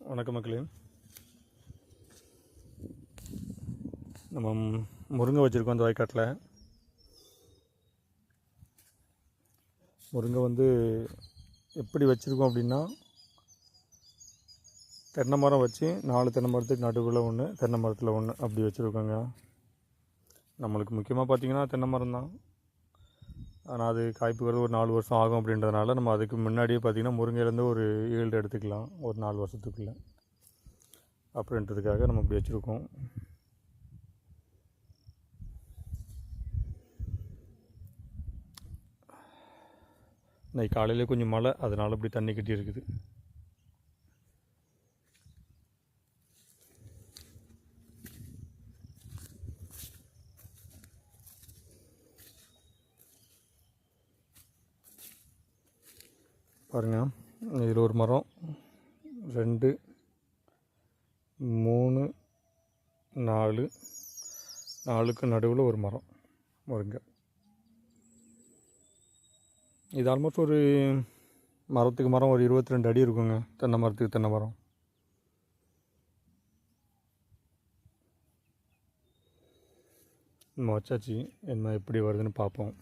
வணக்கம் மக்களே. நம்ம முருங்கை வச்சுருக்கோம் அந்த வாய்க்காட்டில். முருங்கை வந்து எப்படி வச்சுருக்கோம் அப்படின்னா தென்னை மரம் வச்சு நாலு தென்னை மரத்துக்கு நடுவில் ஒன்று தென்னை மரத்தில் ஒன்று அப்படி வச்சுருக்கோங்க. நம்மளுக்கு முக்கியமாக பார்த்தீங்கன்னா தென்னை மரம் தான் ஆனால் அது காய்ப்புக்கிறது ஒரு நாலு வருஷம் ஆகும் அப்படின்றதுனால நம்ம அதுக்கு முன்னாடியே பார்த்திங்கன்னா முருங்கையிலேருந்து ஒரு ஈல்டு எடுத்துக்கலாம் ஒரு நாலு வருஷத்துக்குள்ளே. அப்படின்றதுக்காக நம்ம இப்படி வச்சுருக்கோம். இன்னைக்கு காலையில் கொஞ்சம் மழை அதனால் இப்படி தண்ணி கட்டி இருக்குது பாருங்கள் இதில் ஒரு மரம். ரெண்டு மூணு நாலு. நாலுக்கு நடுவில் ஒரு மரம். முருங்கை இது ஆல்மோஸ்ட் ஒரு மரத்துக்கு மரம் ஒரு இருபத்தி ரெண்டு அடி இருக்குங்க. தென்னை மரத்துக்கு தென்னை மரம். நம்ம வச்சாச்சு. என்ன எப்படி வருதுன்னு பார்ப்போம்.